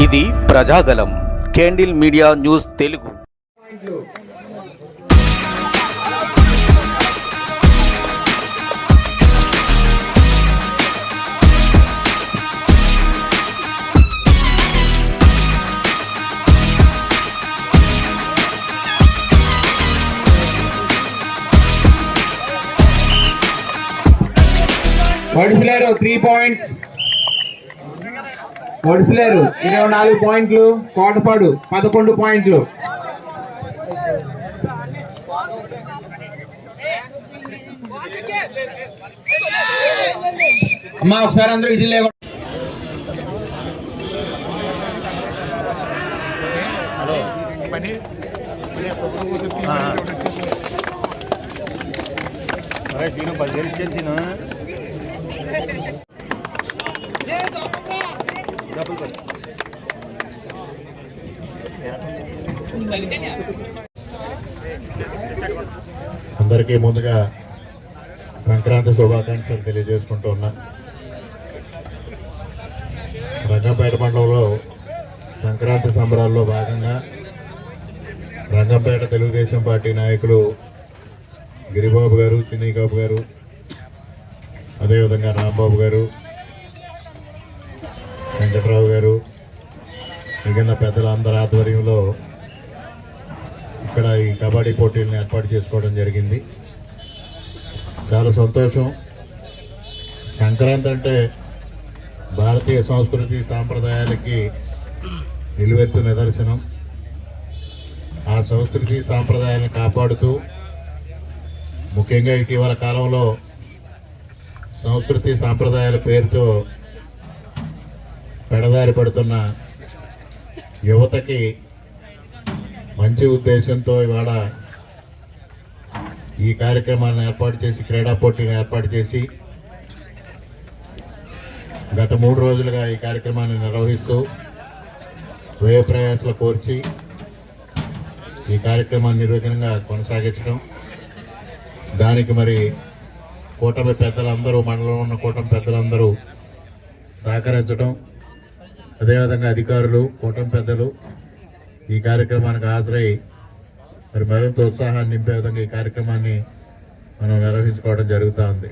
ఇది Prajagalam candle media news Telugu. ఒడిసిలేరు three points ఒడిసిలేరు ఇరవై నాలుగు పాయింట్లు. కోటపాడు పదకొండు పాయింట్లు. అమ్మా ఒకసారి అందరూ ఇది లేవు అందరికీ ముందుగా సంక్రాంతి శుభాకాంక్షలు తెలియజేసుకుంటూ ఉన్నా. రంగంపేట మండలంలో సంక్రాంతి సంబరాల్లో భాగంగా రంగంపేట తెలుగుదేశం పార్టీ నాయకులు గిరిబాబు గారు చిన్నీబాబు గారు అదేవిధంగా రాంబాబు గారు వెంకట్రావు గారు మిగిలిన పెద్దలందరి ఆధ్వర్యంలో ఇక్కడ ఈ కబడ్డీ పోటీలను ఏర్పాటు చేసుకోవడం జరిగింది. చాలా సంతోషం. సంక్రాంతి అంటే భారతీయ సంస్కృతి సాంప్రదాయాలకి నిలువెత్తు నిదర్శనం. ఆ సంస్కృతి సాంప్రదాయాలను కాపాడుతూ ముఖ్యంగా ఇటీవల కాలంలో సంస్కృతి సాంప్రదాయాల పేరుతో పెడదారి పడుతున్న యువతకి మంచి ఉద్దేశంతో ఇవాళ ఈ కార్యక్రమాలను ఏర్పాటు చేసి క్రీడా పోటీని ఏర్పాటు చేసి గత మూడు రోజులుగా ఈ కార్యక్రమాన్ని నిర్వహిస్తూ వ్యయ ప్రయాసాలు కోర్చి ఈ కార్యక్రమాన్ని నిర్విఘ్నంగా కొనసాగించడం. దానికి మరి కూటమి పెద్దలందరూ మండలంలో ఉన్న కూటమి పెద్దలందరూ సహకరించడం. అదేవిధంగా అధికారులు కూటమి పెద్దలు ఈ కార్యక్రమానికి హాజరై మరి మరింత ఉత్సాహాన్ని నింపే విధంగా ఈ కార్యక్రమాన్ని మనం నిర్వహించుకోవడం జరుగుతూ ఉంది.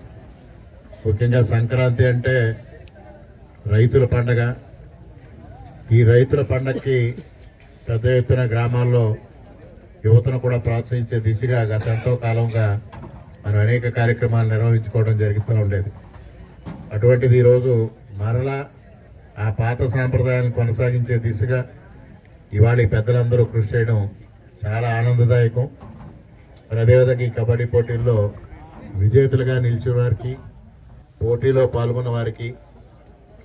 ముఖ్యంగా సంక్రాంతి అంటే రైతుల పండగ. ఈ రైతుల పండగకి పెద్ద ఎత్తున గ్రామాల్లో యువతను కూడా ప్రోత్సహించే దిశగా గత ఎంతో కాలంగా మనం అనేక కార్యక్రమాలు నిర్వహించుకోవడం జరుగుతూ ఉండేది. అటువంటిది ఈరోజు మరలా పాత సాంప్రదాయాన్ని కొనసాగించే దిశగా ఇవాళ పెద్దలందరూ కృషి చేయడం చాలా ఆనందదాయకం. మరి అదేవిధంగా ఈ కబడ్డీ పోటీల్లో విజేతలుగా నిలిచిన వారికి పోటీలో పాల్గొన్న వారికి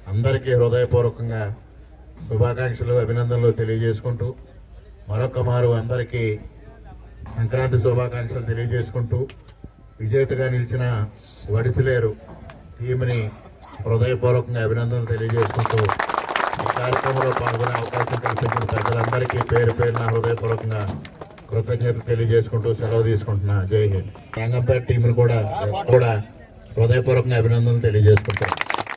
అందరికీ హృదయపూర్వకంగా శుభాకాంక్షలు అభినందనలు తెలియజేసుకుంటూ మరొక మారు అందరికీ సంక్రాంతి శుభాకాంక్షలు తెలియజేసుకుంటూ విజేతగా నిలిచిన వడిసిలేరు టీంని హృదయపూర్వకంగా అభినందనలు తెలియజేసుకుంటూ ఈ కార్యక్రమంలో పాల్గొనే అవకాశం కల్పించిన ప్రజలందరికీ పేరు పేరున హృదయపూర్వకంగా కృతజ్ఞత తెలియజేసుకుంటూ సెలవు తీసుకుంటున్నా. జై హింద్. రంగంపేట టీంను కూడా కూడా హృదయపూర్వకంగా అభినందనలు తెలియజేసుకుంటాను